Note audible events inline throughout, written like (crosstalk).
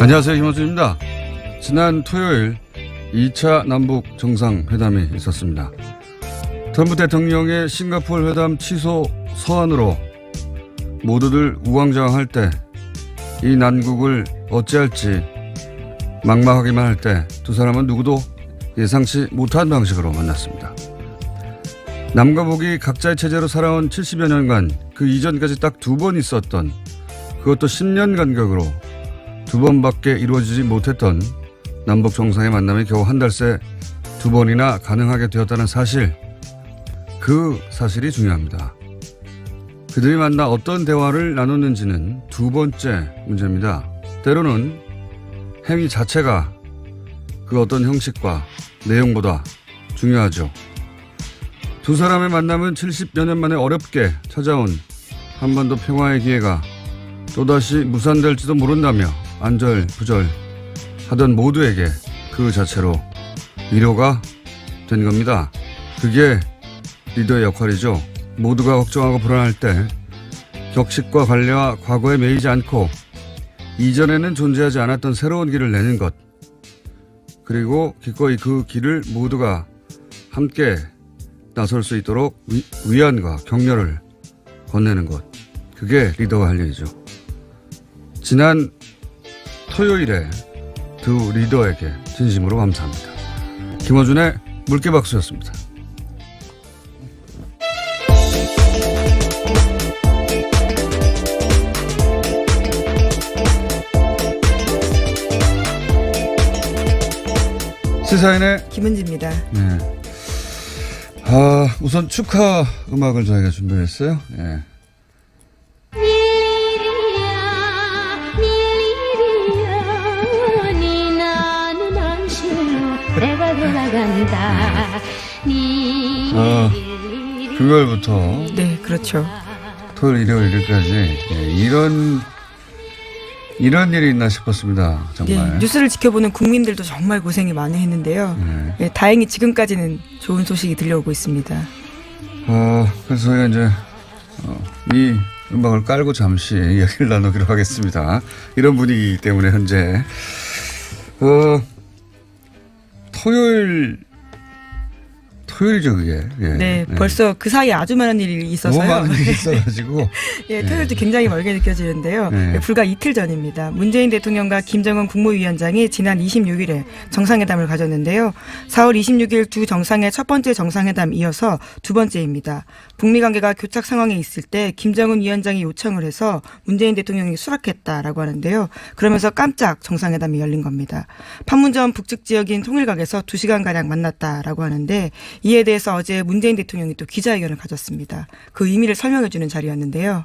안녕하세요. 김원준입니다. 지난 토요일 2차 남북 정상회담이 있었습니다. 트럼프 대통령의 싱가포르 회담 취소 서한으로 모두들 우왕좌왕할 때 이 난국을 어찌할지 막막하기만 할 때 두 사람은 누구도 예상치 못한 방식으로 만났습니다. 남과 북이 각자의 체제로 살아온 70여 년간 그 이전까지 딱 두 번 있었던 그것도 10년 간격으로 두 번밖에 이루어지지 못했던 남북 정상의 만남이 겨우 한 달 새 두 번이나 가능하게 되었다는 사실, 그 사실이 중요합니다. 그들이 만나 어떤 대화를 나눴는지는 두 번째 문제입니다. 때로는 행위 자체가 그 어떤 형식과 내용보다 중요하죠. 두 사람의 만남은 70여 년 만에 어렵게 찾아온 한반도 평화의 기회가 또다시 무산될지도 모른다며 안절부절 하던 모두에게 그 자체로 위로가 된 겁니다. 그게 리더의 역할이죠. 모두가 걱정하고 불안할 때 격식과 관례와 과거에 매이지 않고 이전에는 존재하지 않았던 새로운 길을 내는 것. 그리고 기꺼이 그 길을 모두가 함께 나설 수 있도록 위, 위안과 격려를 건네는 것. 그게 리더가 할 일이죠. 지난 토요일에 두 리더에게 진심으로 감사합니다. 김어준의 물개박수였습니다. 시사인의 김은지입니다. 네. 아, 우선 축하 음악을 저희가 준비했어요. 예. 금요일부터 네, 그렇죠. 토요일, 일요일, 일요일까지 예, 이런 이런 일이 있나 싶었습니다. 네, 정말. 뉴스를 지켜보는 국민들도 정말 고생이 많이 했는데요. 네. 예, 다행히 지금까지는 좋은 소식이 들려오고 있습니다. 어, 그래서 저희가 이제 어, 이 음악을 깔고 잠시 (laughs) 이야기를 나누기로 하겠습니다. 이런 분위기 때문에 현재 어, 토요일 토요일이죠 그게. 예. 네, 벌써 그 사이에 아주 많은 일이 너무 있어서요. 많은 일이 있어가지고 (laughs) 예, 토요일도 굉장히 멀게 느껴지는데요. 네. 예, 불과 이틀 전입니다. 문재인 대통령과 김정은 국무위원장이 지난 26일에 정상회담을 가졌는데요. 4월 26일 두 정상의 첫 번째 정상회담 이어서 두 번째입니다. 북미 관계가 교착 상황에 있을 때 김정은 위원장이 요청을 해서 문재인 대통령이 수락했다라고 하는데요. 그러면서 깜짝 정상회담이 열린 겁니다. 판문점 북측 지역인 통일각에서 2시간 가량 만났다라고 하는데 이에 대해서 어제 문재인 대통령이 또 기자회견을 가졌습니다. 그 의미를 설명해 주는 자리였는데요.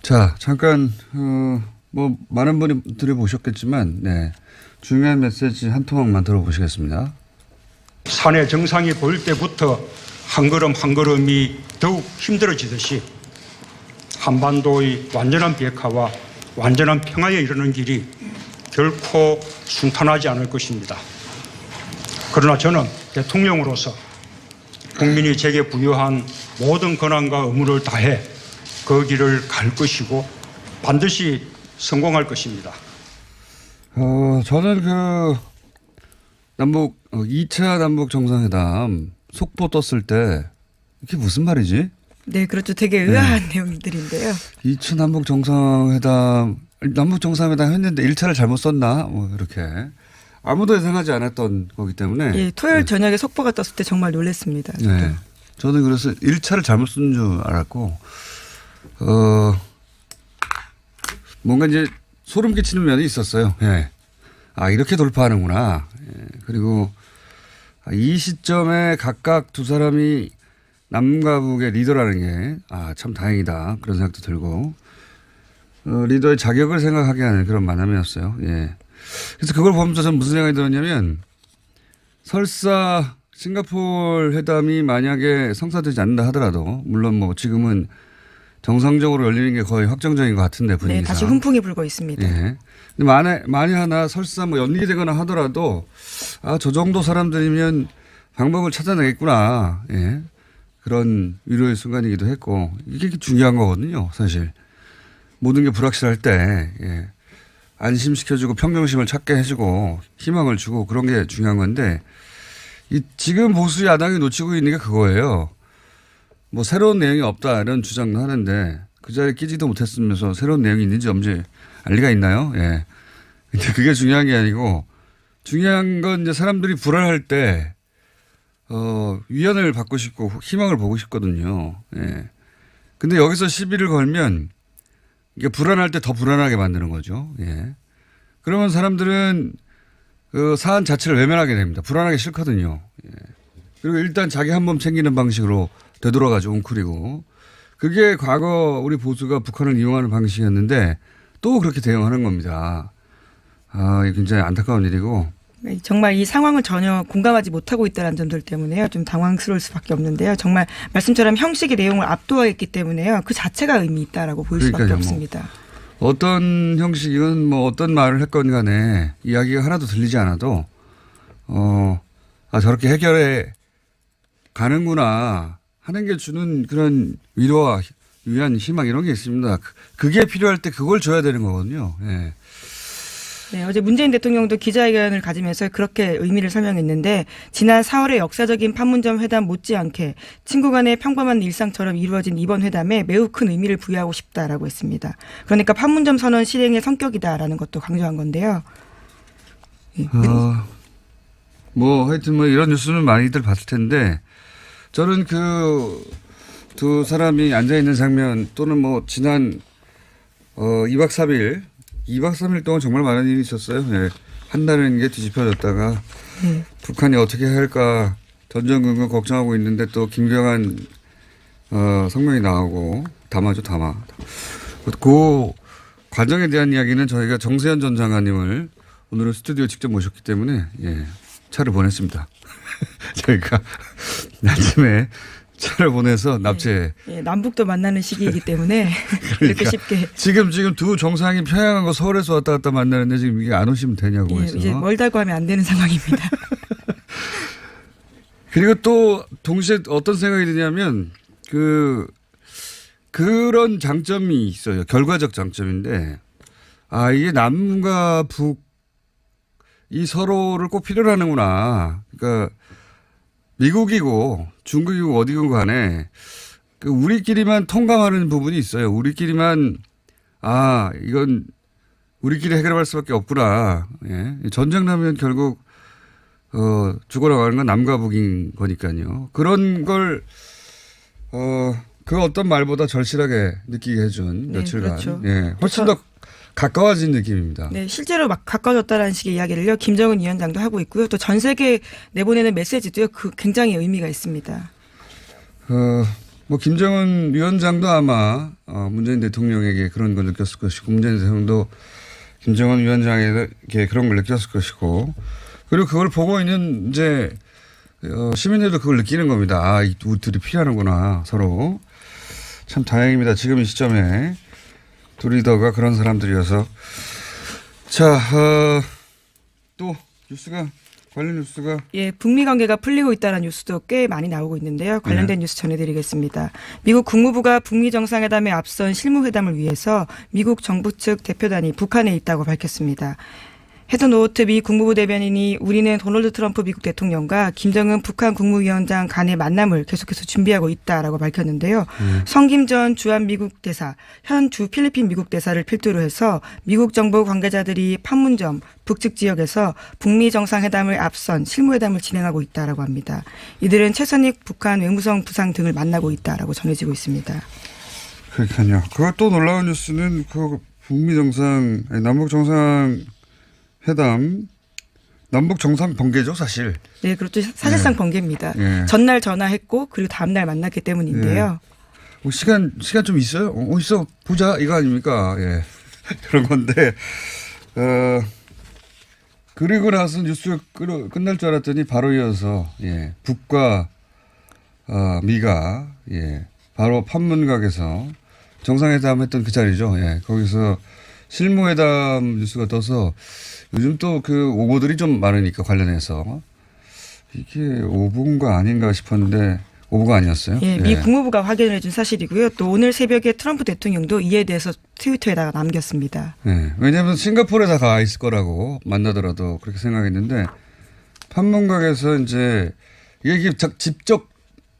자 잠깐 어, 뭐 많은 분이 들어보셨겠지만 네, 중요한 메시지 한 토막만 들어보시겠습니다. 산의 정상이 보일 때부터 한 걸음 한 걸음이 더욱 힘들어지듯이 한반도의 완전한 비핵화와 완전한 평화에 이르는 길이 결코 순탄하지 않을 것입니다. 그러나 저는 대통령으로서 국민이 제게 부여한 모든 권한과 의무를 다해 그 길을 갈 것이고 반드시 성공할 것입니다. 어, 저는 그 남북 어, 2차 남북 정상회담 속보 떴을 때 이게 무슨 말이지? 네, 그렇죠. 되게 의아한 내용들인데요. 2차 남북 정상회담 남북 정상회담 했는데 1차를 잘못 썼나? 뭐 이렇게 아무도 예상하지 않았던 거기 때문에 예, 토요일 저녁에 속보가 떴을 때 정말 놀랐습니다. 저도. 네. 저는 그래서 1차를 잘못 쓴 줄 알았고, 어, 뭔가 이제 소름 끼치는 면이 있었어요. 예. 아, 이렇게 돌파하는구나. 예. 그리고 아, 이 시점에 각각 두 사람이 남과 북의 리더라는 게, 아, 참 다행이다. 그런 생각도 들고, 어, 리더의 자격을 생각하게 하는 그런 만남이었어요. 예. 그래서 그걸 보면서 저는 무슨 생각이 들었냐면, 설사 싱가포르 회담이 만약에 성사되지 않는다 하더라도 물론 뭐 지금은 정상적으로 열리는 게 거의 확정적인 것 같은데 네, 분위기상. 다시 훈풍이 불고 있습니다. 예. 근데 만에 만에 하나 설사 뭐 연기되거나 하더라도 아 저 정도 사람들이면 방법을 찾아내겠구나. 예. 그런 위로의 순간이기도 했고 이게 중요한 거거든요, 사실. 모든 게 불확실할 때 예. 안심시켜주고 평정심을 찾게 해주고 희망을 주고 그런 게 중요한 건데 이 지금 보수 야당이 놓치고 있는 게 그거예요. 뭐 새로운 내용이 없다 이런 주장도 하는데 그 자리에 끼지도 못했으면서 새로운 내용이 있는지 없는지 알 리가 있나요? 예. 근데 그게 중요한 게 아니고 중요한 건 이제 사람들이 불안할 때 어, 위안을 받고 싶고 희망을 보고 싶거든요. 예. 근데 여기서 시비를 걸면 이게 불안할 때 더 불안하게 만드는 거죠. 예. 그러면 사람들은 그 사안 자체를 외면하게 됩니다. 불안하기 싫거든요. 예. 그리고 일단 자기 한 몸 챙기는 방식으로 되돌아가죠. 웅크리고. 그게 과거 우리 보수가 북한을 이용하는 방식이었는데 또 그렇게 대응하는 겁니다. 아, 굉장히 안타까운 일이고 네, 정말 이 상황을 전혀 공감하지 못하고 있다는 점들 때문에요. 좀 당황스러울 수밖에 없는데요. 정말 말씀처럼 형식의 내용을 압도하겠기 때문에요. 그 자체가 의미 있다라고 보일 수밖에 뭐. 없습니다. 어떤 형식이건 뭐 어떤 말을 했건 간에 이야기가 하나도 들리지 않아도 어, 아, 저렇게 해결해 가는구나 하는 게 주는 그런 위로와 위안, 희망 이런 게 있습니다. 그- 그게 필요할 때 그걸 줘야 되는 거거든요. 예. 네, 어제 문재인 대통령도 기자회견을 가지면서 그렇게 의미를 설명했는데 지난 4월의 역사적인 판문점 회담 못지않게 친구 간의 평범한 일상처럼 이루어진 이번 회담에 매우 큰 의미를 부여하고 싶다라고 했습니다. 그러니까 판문점 선언 실행의 성격이다라는 것도 강조한 건데요. 예, 어, 뭐 하여튼 뭐 이런 뉴스는 많이들 봤을 텐데 저는 그 두 사람이 앉아 있는 장면 또는 뭐 지난 어 2박 3일 2박 3일 동안 정말 많은 일이 있었어요. 예. 한다는 게 뒤집혀졌다가 네. 북한이 어떻게 할까 전전긍긍 걱정하고 있는데 또 김경한 어, 성명이 나오고 담아죠 담아. 그 과정에 대한 이야기는 저희가 정세현 전 장관님을 오늘은 스튜디오 직접 모셨기 때문에 예, 차를 보냈습니다. (laughs) 저희가 (laughs) 아침에 차를 보내서 납치해. 예, 남북도 만나는 시기이기 때문에 (laughs) 이렇게 그러니까 쉽게 지금 지금 두 정상이 평양하고 서울에서 왔다 갔다 만나는데 지금 이게 안 오시면 되냐고 예, 해서. 이제 멀다고 하면 안 되는 상황입니다. (laughs) 그리고 또 동시에 어떤 생각이 드냐면 그 그런 장점이 있어요. 결과적 장점인데 아 이게 남과 북 이 서로를 꼭 필요로 하는구나. 그러니까 미국이고 중국이고 어디건 간에 그 우리끼리만 통감하는 부분이 있어요. 우리끼리만 아 이건 우리끼리 해결할 수밖에 없구나. 예. 전쟁 나면 결국 어, 죽어나가는 건 남과 북인 거니까요. 그런 걸, 어, 그 어떤 말보다 절실하게 느끼게 해준 네, 며칠간. 그렇죠. 예. 훨씬 더 가까워진 느낌입니다. 네, 실제로 막 가까워졌다라는 식의 이야기를요. 김정은 위원장도 하고 있고요. 또 전 세계에 내보내는 메시지도요. 그 굉장히 의미가 있습니다. 어, 뭐, 김정은 위원장도 아마, 어, 문재인 대통령에게 그런 걸 느꼈을 것이고, 문재인 대통령도 김정은 위원장에게 그런 걸 느꼈을 것이고, 그리고 그걸 보고 있는 이제, 어, 시민들도 그걸 느끼는 겁니다. 아, 이 두- 둘이 필요하는구나, 서로. 참 다행입니다. 지금 이 시점에 두 리더가 그런 사람들이어서. 자, 어, 또 뉴스가, 관련 뉴스가 예, 북미 관계가 풀리고 있다는 뉴스도 꽤 많이 나오고 있는데요. 관련된 뉴스 전해드리겠습니다. 미국 국무부가 북미 정상회담에 앞선 실무회담을 위해서 미국 정부 측 대표단이 북한에 있다고 밝혔습니다. 헤드 노트 미 국무부 대변인이 우리는 도널드 트럼프 미국 대통령과 김정은 북한 국무위원장 간의 만남을 계속해서 준비하고 있다라고 밝혔는데요. 성김 전 주한 미국 대사, 현 주 필리핀 미국 대사를 필두로 해서 미국 정부 관계자들이 판문점 북측 지역에서 북미 정상회담을 앞선 실무회담을 진행하고 있다라고 합니다. 이들은 최선익 북한 외무성 부상 등을 만나고 있다라고 전해지고 있습니다. 그러니까요. 그거 또 놀라운 뉴스는 그 북미 정상, 남북 정상 회담, 남북 정상 번개죠, 사실. 네, 그렇죠. 사실상 번개입니다. 예. 전날 전화했고 그리고 다음 날 만났기 때문인데요. 뭐 시간 시간 좀 있어요? 어, 있어 보자 이거 아닙니까? 예 (laughs) 그런 건데 어 그리고 나서 뉴스 끝- 끝날 줄 알았더니 바로 이어서 예 북과 어, 미가 예 바로 판문각에서 정상회담 했던 그 자리죠. 예 거기서 실무회담 뉴스가 떠서 요즘 또 그 오보들이 좀 많으니까 관련해서 이게 오보인가 아닌가 싶었는데 오보가 아니었어요? 예, 미 예. 국무부가 확인을 해준 사실이고요. 또 오늘 새벽에 트럼프 대통령도 이에 대해서 트위터에다가 남겼습니다. 네. 왜냐하면 싱가포르에 다 가 있을 거라고 만나더라도 그렇게 생각했는데 판문각에서 이제 이게 직접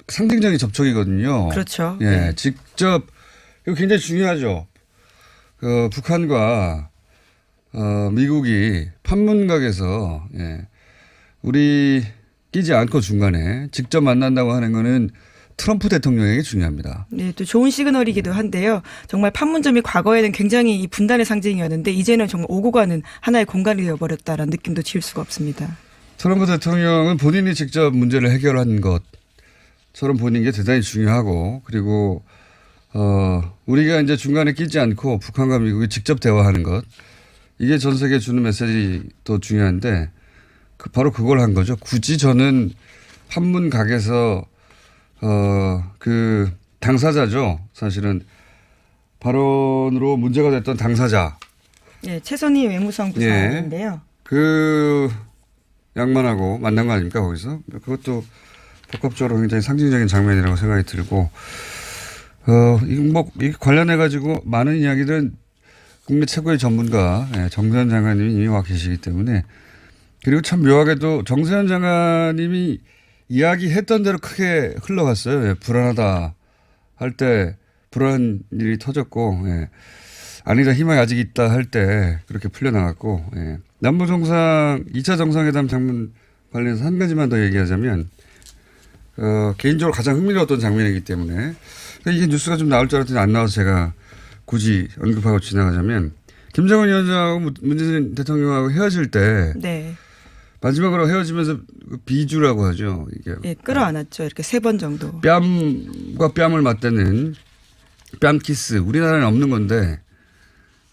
상징적인 접촉이거든요. 그렇죠. 예, 네. 직접 이거 굉장히 중요하죠. 그 북한과 어, 미국이 판문각에서 예, 우리 끼지 않고 중간에 직접 만난다고 하는 거는 트럼프 대통령에게 중요합니다. 네, 또 좋은 시그널이기도 한데요. 정말 판문점이 과거에는 굉장히 이 분단의 상징이었는데 이제는 정말 오고 가는 하나의 공간이 되어버렸다라는 느낌도 지울 수가 없습니다. 트럼프 대통령은 본인이 직접 문제를 해결한 것처럼 보는 게 대단히 중요하고 그리고 어 우리가 이제 중간에 끼지 않고 북한과 미국이 직접 대화하는 것 이게 전 세계에 주는 메시지 더 중요한데 그 바로 그걸 한 거죠. 굳이 저는 판문 각에서 어 그 당사자죠. 사실은 발언으로 문제가 됐던 당사자 예, 최선희 외무성 부사인데요. 그 양반하고 만난 거 아닙니까 거기서 그것도 복합적으로 굉장히 상징적인 장면이라고 생각이 들고 어 이거 뭐이 관련해 가지고 많은 이야기들은 국내 최고의 전문가 예, 정세현 장관님이 이미 와 계시기 때문에 그리고 참 묘하게도 정세현 장관님이 이야기했던 대로 크게 흘러갔어요. 예, 불안하다 할 때 불안한 일이 터졌고 예. 아니다 희망이 아직 있다 할 때 그렇게 풀려나갔고 예. 남북 정상 2차 정상회담 장면 관련해서 한 가지만 더 얘기하자면 어, 개인적으로 가장 흥미로웠던 장면이기 때문에 이게 뉴스가 좀 나올 줄 알았더니 안 나와서 제가 굳이 언급하고 지나가자면 김정은 위원장하고 문- 문재인 대통령하고 헤어질 때 네, 마지막으로 헤어지면서 그 비주라고 하죠. 이게 예, 끌어안았죠. 이렇게 세 번 정도. 뺨과 뺨을 맞대는 뺨 키스 우리나라는 없는 건데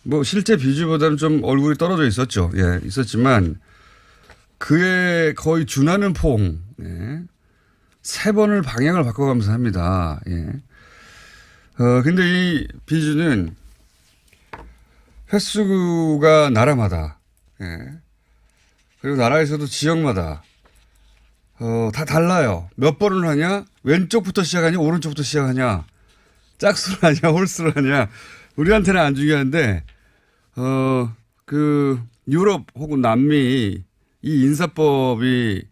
뭐 실제 비주보다는 좀 얼굴이 떨어져 있었죠. 예, 있었지만 그에 거의 준하는 포옹. 예. 세 번을 방향을 바꿔가면서 합니다. 예. 어, 근데 이 비주는 횟수가 나라마다, 예. 그리고 나라에서도 지역마다, 어, 다 달라요. 몇 번을 하냐? 왼쪽부터 시작하냐? 오른쪽부터 시작하냐? 짝수를 하냐? (laughs) 홀수를 하냐? 우리한테는 안 중요한데, 어, 그, 유럽 혹은 남미 이 인사법이,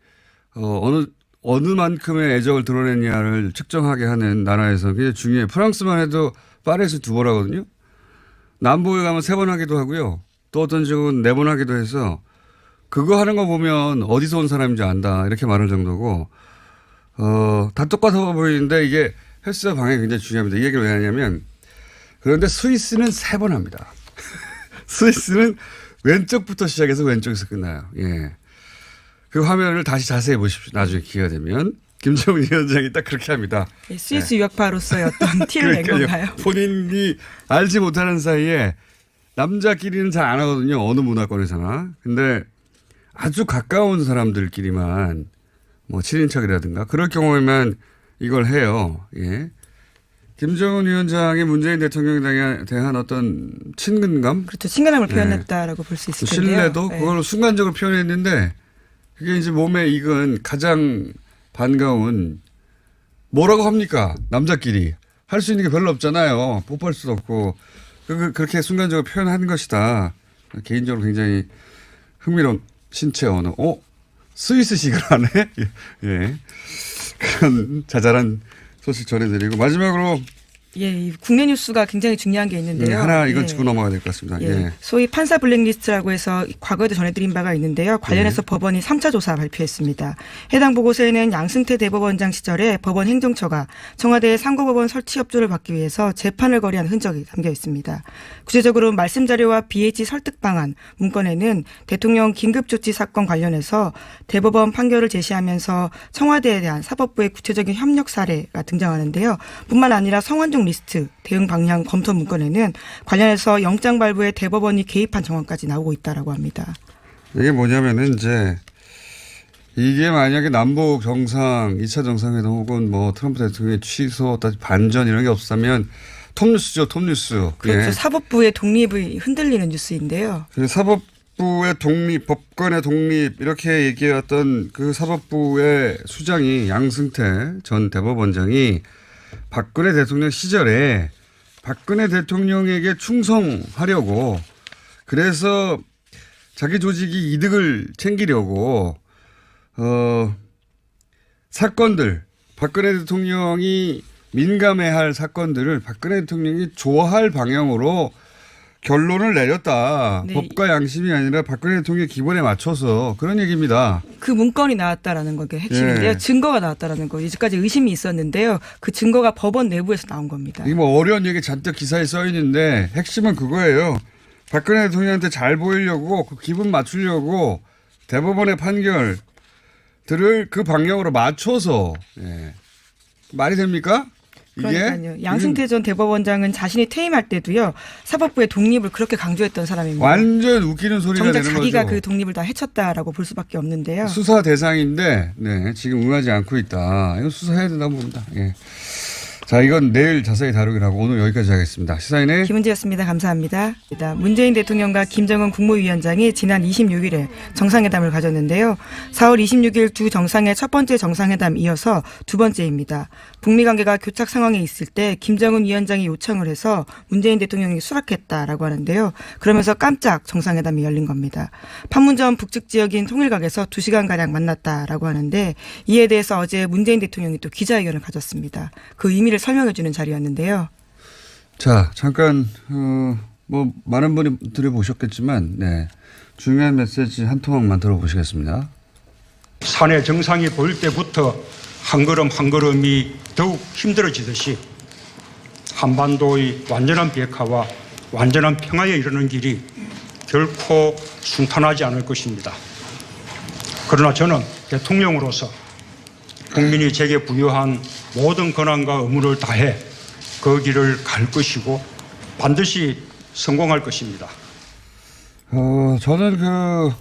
어, 어느, 어느 만큼의 애정을 드러냈냐를 측정하게 하는 나라에서 굉장히 중요해. 프랑스만 해도 파리에서 두 번 하거든요. 남부에 가면 세 번 하기도 하고요. 또 어떤 지역은 네 번 하기도 해서 그거 하는 거 보면 어디서 온 사람인지 안다. 이렇게 말할 정도고, 어, 다 똑같아 보이는데 이게 헬스와 방향이 굉장히 중요합니다. 이 얘기를 왜 하냐면, 그런데 스위스는 세 번 합니다. (laughs) 스위스는 왼쪽부터 시작해서 왼쪽에서 끝나요. 예. 그 화면을 다시 자세히 보십시오. 나중에 기회가 되면. 김정은 위원장이 딱 그렇게 합니다. 예, 스위스 유학파로서의 어떤 (laughs) 티를 낸. 건가요? 본인이 알지 못하는 사이에 남자끼리는 잘 안 하거든요. 어느 문화권에서나. 근데 아주 가까운 사람들끼리만 뭐 친인척이라든가 그럴 경우에만 이걸 해요. 예. 김정은 위원장이 문재인 대통령에 대한- 어떤 친근감, 그렇죠. 친근함을 네. 표현했다라고 볼수또 있을 텐데요. 신뢰도 예. 그걸 순간적으로 표현했는데 그게 이제 몸에 익은 가장 반가운 뭐라고 합니까? 남자끼리. 할 수 있는 게 별로 없잖아요. 뽀뽀할 수도 없고. 그- 그- 그렇게 순간적으로 표현하는 것이다. 개인적으로 굉장히 흥미로운 신체 언어. 어? 스위스식을 하네? (laughs) 예, 예. 그런 자잘한 소식 전해드리고 마지막으로 예, 이 국내 뉴스가 굉장히 중요한 게 있는데요. 네, 하나 이건 예. 짚고 넘어가야 될 것 같습니다 예. 예. 소위 판사 블랙리스트라고 해서 과거에도 전해드린 바가 있는데요. 관련해서 네. 법원이 3차 조사 발표했습니다. 해당 보고서에는 양승태 대법원장 시절에 법원 행정처가 청와대의 상고법원 설치 협조를 받기 위해서 재판을 거래한 흔적이 담겨 있습니다. 구체적으로 말씀 자료와 BH 설득 방안 문건에는 대통령 긴급조치 사건 관련해서 대법원 판결을 제시하면서 청와대에 대한 사법부의 구체적인 협력 사례가 등장하는데요. 뿐만 아니라 성완종 리스트 대응 방향 검토 문건에는 관련해서 영장 발부에 대법원이 개입한 정황까지 나오고 있다라고 합니다. 이게 뭐냐면은 이제 이게 만약에 남북 정상, 2차 정상회담 혹은 뭐 트럼프 대통령의 취소, 반전 이런 게 없었다면 톱뉴스죠, 톱뉴스. 그렇죠. 예. 사법부의 독립이 흔들리는 뉴스인데요. 사법 사법부의 독립, 법관의 독립 이렇게 얘기해왔던 그 사법부의 수장이 양승태 전 대법원장이 박근혜 대통령 시절에 박근혜 대통령에게 충성하려고 그래서 자기 조직이 이득을 챙기려고 어 사건들 박근혜 대통령이 민감해할 사건들을 박근혜 대통령이 좋아할 방향으로 결론을 내렸다. 네. 법과 양심이 아니라 박근혜 대통령의 기본에 맞춰서 그런 얘기입니다. 그 문건이 나왔다라는 게 핵심인데요. 예. 증거가 나왔다라는 거. 이제까지 의심이 있었는데요. 그 증거가 법원 내부에서 나온 겁니다. 이게 뭐 어려운 얘기 잔뜩 기사에 써 있는데 핵심은 그거예요. 박근혜 대통령한테 잘 보이려고 그 기분 맞추려고 대법원의 판결들을 그 방향으로 맞춰서 예. 말이 됩니까? 그러니까요. 양승태 전 대법원장은 자신이 퇴임할 때도요. 사법부의 독립을 그렇게 강조했던 사람입니다. 완전 웃기는 소리가 정작 되는 자기가 거죠. 그 독립을 다 해쳤다라고 볼 수밖에 없는데요. 수사 대상인데 네, 지금 응하지 않고 있다. 이거 수사해야 된다고 봅니다. 예. 자, 이건 내일 자세히 다루기로 하고 오늘 여기까지 하겠습니다. 시사인의 김은지였습니다. 감사합니다. 문재인 대통령과 김정은 국무위원장이 지난 26일에 정상회담을 가졌는데요. 4월 26일 두 정상의 첫 번째 정상회담 이어서 두 번째입니다. 북미 관계가 교착 상황에 있을 때 김정은 위원장이 요청을 해서 문재인 대통령이 수락했다라고 하는데요. 그러면서 깜짝 정상회담이 열린 겁니다. 판문점 북측 지역인 통일각에서 2시간 가량 만났다라고 하는데 이에 대해서 어제 문재인 대통령이 또 기자회견을 가졌습니다. 그 의미를 설명해 주는 자리였는데요. 자, 잠깐 어, 뭐 많은 분이 들어보셨겠지만 네. 중요한 메시지 한 토막만 들어보시겠습니다. 산의 정상이 보일 때부터 한 걸음 한 걸음이 더욱 힘들어지듯이 한반도의 완전한 비핵화와 완전한 평화에 이르는 길이 결코 순탄하지 않을 것입니다. 그러나 저는 대통령으로서 국민이 제게 부여한 모든 권한과 의무를 다해 그 길을 갈 것이고 반드시 성공할 것입니다. 어, 저는 그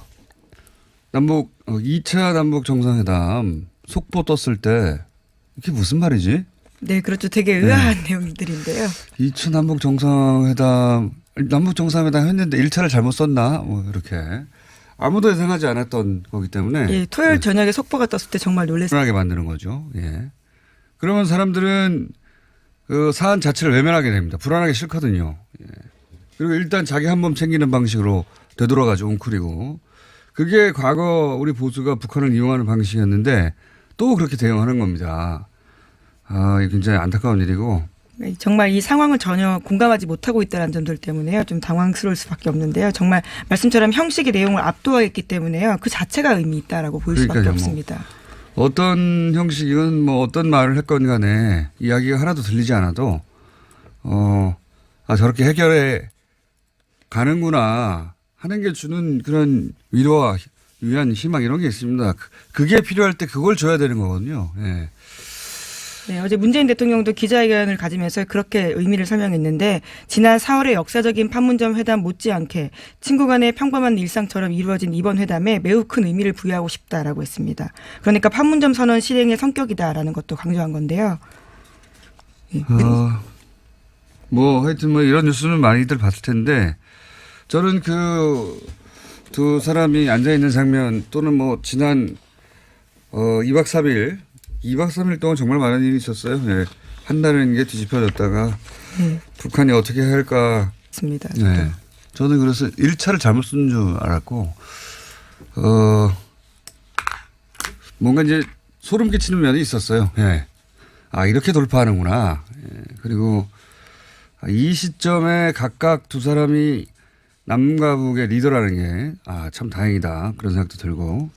남북 어, 2차 남북 정상회담 속보 떴을 때 이게 무슨 말이지? 네, 그렇죠. 되게 의아한 (laughs) 내용들인데요. 2차 남북 정상회담 남북 정상회담 했는데 1차를 잘못 썼나? 뭐 이렇게 아무도 예상하지 않았던 거기 때문에 예, 토요일 저녁에 속보가 떴을 때 정말 놀랐습니다. 불안하게 만드는 거죠. 예. 그러면 사람들은 그 사안 자체를 외면하게 됩니다. 불안하게 싫거든요. 예. 그리고 일단 자기 한 몸 챙기는 방식으로 되돌아가죠. 웅크리고. 그게 과거 우리 보수가 북한을 이용하는 방식이었는데 또 그렇게 대응하는 겁니다. 아, 굉장히 안타까운 일이고 정말 이 상황을 전혀 공감하지 못하고 있다는 점들 때문에요. 좀 당황스러울 수밖에 없는데요. 정말 말씀처럼 형식의 내용을 압도하였기 때문에요. 그 자체가 의미 있다라고 볼 수밖에 뭐. 없습니다. 어떤 형식이건 뭐 어떤 말을 했건 간에 이야기가 하나도 들리지 않아도 어, 아, 저렇게 해결해 가는구나 하는 게 주는 그런 위로와 위안, 희망 이런 게 있습니다. 그- 그게 필요할 때 그걸 줘야 되는 거거든요. 예. 네, 어제 문재인 대통령도 기자회견을 가지면서 그렇게 의미를 설명했는데 지난 4월의 역사적인 판문점 회담 못지않게 친구 간의 평범한 일상처럼 이루어진 이번 회담에 매우 큰 의미를 부여하고 싶다라고 했습니다. 그러니까 판문점 선언 실행의 성격이다라는 것도 강조한 건데요. 예, 어, 뭐 하여튼 뭐 이런 뉴스는 많이들 봤을 텐데 저는 그 두 사람이 앉아 있는 장면 또는 뭐 지난 어 2박 3일 2박 3일 동안 정말 많은 일이 있었어요. 예. 한다는 게 뒤집혀졌다가 네, 북한이 어떻게 할까. 맞습니다. 네. 저는 그래서 1차를 잘못 쓴 줄 알았고 어 뭔가 이제 소름 끼치는 면이 있었어요. 예. 아 이렇게 돌파하는구나. 예. 그리고 이 시점에 각각 두 사람이 남과 북의 리더라는 게, 아, 참 다행이다. 그런 생각도 들고,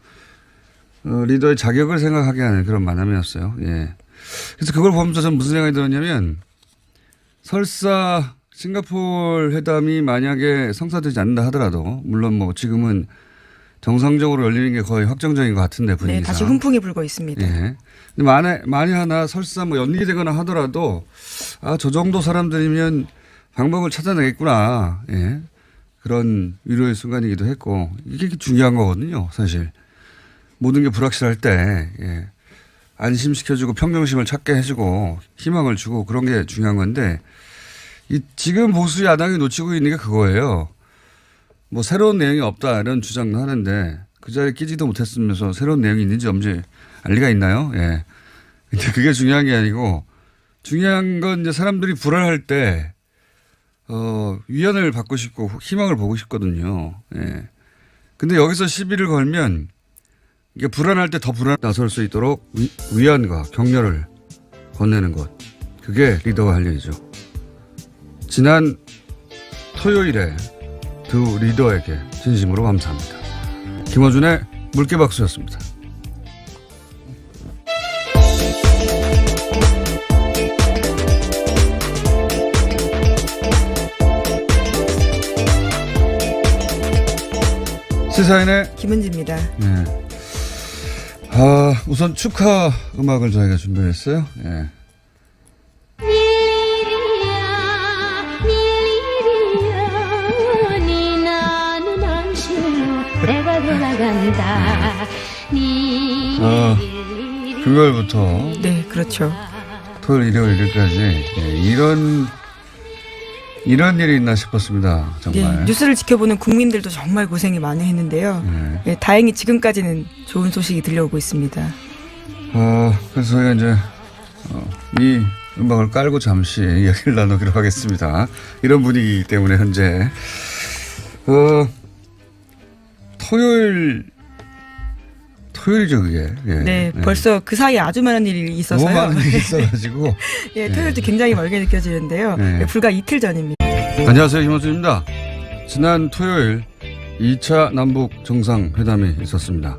어, 리더의 자격을 생각하게 하는 그런 만남이었어요. 예. 그래서 그걸 보면서 저는 무슨 생각이 들었냐면, 설사 싱가포르 회담이 만약에 성사되지 않는다 하더라도, 물론 뭐 지금은 정상적으로 열리는 게 거의 확정적인 것 같은데, 네, 분위기상. 다시 훈풍이 불고 있습니다. 예. 근데 만에, 만에 하나 설사 뭐 연기가 되거나 하더라도, 아, 저 정도 사람들이면 방법을 찾아내겠구나. 예. 그런 위로의 순간이기도 했고, 이게 중요한 거거든요, 사실. 모든 게 불확실할 때, 예. 안심시켜주고 평정심을 찾게 해주고 희망을 주고 그런 게 중요한 건데, 이 지금 보수 야당이 놓치고 있는 게 그거예요. 뭐 새로운 내용이 없다 이런 주장도 하는데 그 자리에 끼지도 못했으면서 새로운 내용이 있는지 없는지 알 리가 있나요? 예. 근데 그게 중요한 게 아니고 중요한 건 이제 사람들이 불안할 때 어, 위안을 받고 싶고 희망을 보고 싶거든요. 예. 근데 여기서 시비를 걸면 이게 불안할 때 더 불안 나설 수 있도록 위, 위안과 격려를 건네는 것. 그게 리더가 할 일이죠. 지난 토요일에 두 리더에게 진심으로 감사합니다. 김어준의 물개박수였습니다. 시사인의 김은지입니다. 네. 아, 우선 축하 음악을 저희가 준비했어요. 예. 내가 돌아간다 니 아, 금요일부터 네, 그렇죠. 토요일, 일요일, 일요일까지 예, 이런 이런 일이 있나 싶었습니다. 네, 정말. 뉴스를 지켜보는 국민들도 정말 고생이 많이 했는데요. 네. 예, 다행히 지금까지는 좋은 소식이 들려오고 있습니다. 어, 그래서 저희가 이제 어, 이 음악을 깔고 잠시 (laughs) 이야기를 나누기로 하겠습니다. 이런 분위기 때문에 현재 어, 토요일 토요일이죠 그게. 예. 네, 예. 벌써 그 사이에 아주 많은 일이 너무 있어서요. 많은 일이 (laughs) 있어가지고 예, 토요일도 굉장히 멀게 느껴지는데요. 네. 예, 불과 이틀 전입니다. 안녕하세요 김원수입니다. 지난 토요일 2차 남북 정상회담이 있었습니다.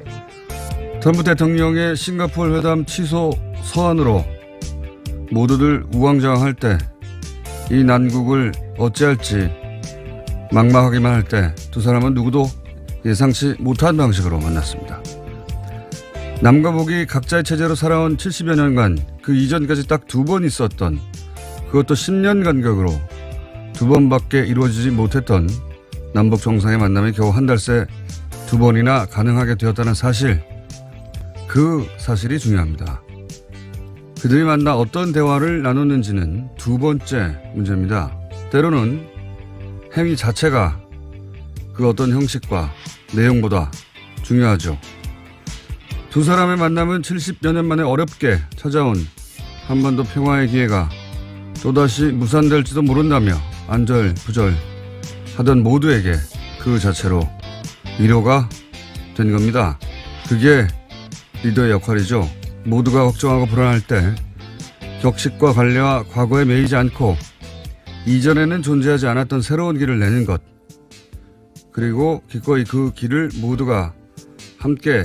트럼프 대통령의 싱가포르 회담 취소 서한으로 모두들 우왕좌왕할 때 이 난국을 어찌할지 막막하기만 할 때 두 사람은 누구도 예상치 못한 방식으로 만났습니다. 남과 북이 각자의 체제로 살아온 70여 년간 그 이전까지 딱 두 번 있었던 그것도 10년 간격으로 두 번밖에 이루어지지 못했던 남북 정상의 만남이 겨우 한 달 새 두 번이나 가능하게 되었다는 사실, 그 사실이 중요합니다. 그들이 만나 어떤 대화를 나눴는지는 두 번째 문제입니다. 때로는 행위 자체가 그 어떤 형식과 내용보다 중요하죠. 두 사람의 만남은 70여 년 만에 어렵게 찾아온 한반도 평화의 기회가 또다시 무산될지도 모른다며 안절부절 하던 모두에게 그 자체로 위로가 된 겁니다. 그게 리더의 역할이죠. 모두가 걱정하고 불안할 때 격식과 관례와 과거에 매이지 않고 이전에는 존재하지 않았던 새로운 길을 내는 것. 그리고 기꺼이 그 길을 모두가 함께